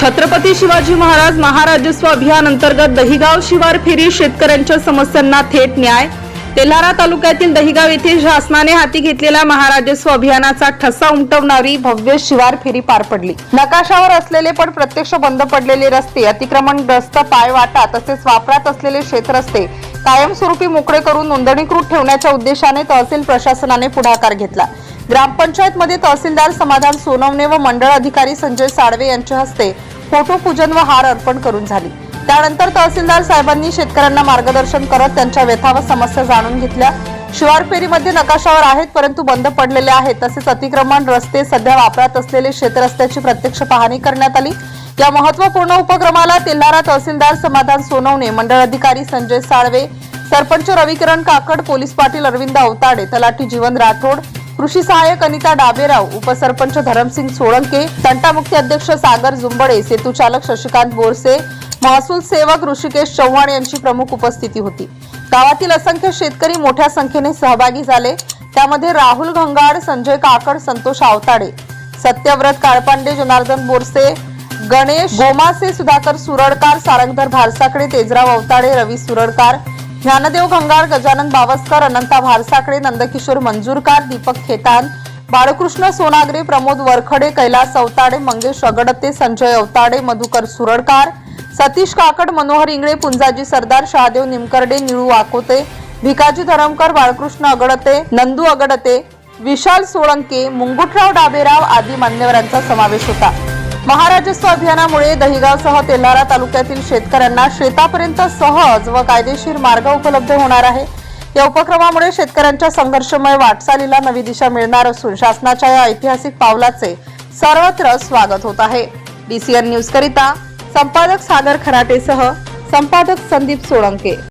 छत्रपती शिवाजी महाराज महाराजस्व अभियान अंतर्गत दहिगाव शिवार फेरी शेतकऱ्यांच्या समस्यांना थेट न्याय. तेल्हारा तालुक्यातील दहिगाव येथे शासनाने हाती घेतलेल्या महाराजस्व अभियानाचा ठसा उमटवणारी भव्य शिवार फेरी पार पडली. नकाशावर असलेले पण प्रत्यक्ष बंद पडलेले रस्ते अतिक्रमणग्रस्त पायवाटा तसेच वापरात असलेले शेतरस्ते कायमस्वरूपी मोकळे करून नोंदणीकृत ठेवण्याच्या उद्देशाने तहसील प्रशासनाने पुढाकार घेतला. ग्रामपंचायतमध्ये तहसीलदार समाधान सोनवणे व मंडळ अधिकारी संजय साळवे यांच्या हस्ते फोटो पूजन व हार अर्पण करून झाली. त्यानंतर तहसीलदार साहेबांनी शेतकऱ्यांना मार्गदर्शन करत त्यांच्या व्यथा व समस्या जाणून घेतल्या. शिवार फेरीमध्ये नकाशावर आहेत परंतु बंद पडलेले आहेत. तसेच अतिक्रमण रस्ते सध्या वापरात असलेले शेतरस्त्याची प्रत्यक्ष पाहणी करण्यात आली. या महत्त्वपूर्ण उपक्रमाला तेल्हारा तहसीलदार समाधान सोनवणे मंडळ अधिकारी संजय साळवे सरपंच रविकिरण काकड पोलीस पाटील अरविंद अवताडे तलाठी जीवन राठोड कृषी सहाय्यक अनिता डाबेराव उपसरपंच धरमसिंग सोळंके तंटामुक्ती अध्यक्ष सागर जुंबडे सेतुचालक शशिकांत बोरसे महसूल सेवक ऋषिकेश चव्हाण यांची प्रमुख उपस्थिती होती. गावातील असंख्य शेतकरी मोठ्या संख्येने सहभागी झाले. त्यामध्ये राहुल घंगाड संजय काकड संतोष आवताडे सत्यव्रत काळपांडे जनार्दन बोरसे गणेश गोमासे सुधाकर सुरडकार सारंगधर भारसाकडे तेजराव अवताडे रवी सुरडकार ज्ञानदेव घंगाळ गजानन बावस्कर अनंता भारसाकडे नंदकिशोर मंजूरकार दीपक खेतान बाळकृष्ण सोनागरे प्रमोद वरखडे कैलास अवताडे मंगेश अगडते संजय अवताडे मधुकर सुरडकार सतीश काकड मनोहर इंगळे पुंजाजी सरदार शहादेव निमकर्डे निळू वाकोते भिकाजी धरमकर बाळकृष्ण अगडते नंदू अगडते विशाल सोळंके मुंगुटराव डाबेराव आदी मान्यवरांचा समावेश होता. महाराजस्व अभियानामुळे दहिगावसह तेल्हारा तालुक्यातील शेतकऱ्यांना शेतापर्यंत सहज व कायदेशीर मार्ग उपलब्ध होणार आहे. या उपक्रमामुळे शेतकऱ्यांच्या संघर्षमय वाटचालीला नवी दिशा मिळणार असून शासनाच्या या ऐतिहासिक पावलाचे सर्वत्र स्वागत होत आहे. डीसीएन न्यूज करिता संपादक सागर खराटेसह संपादक संदीप सोळंके.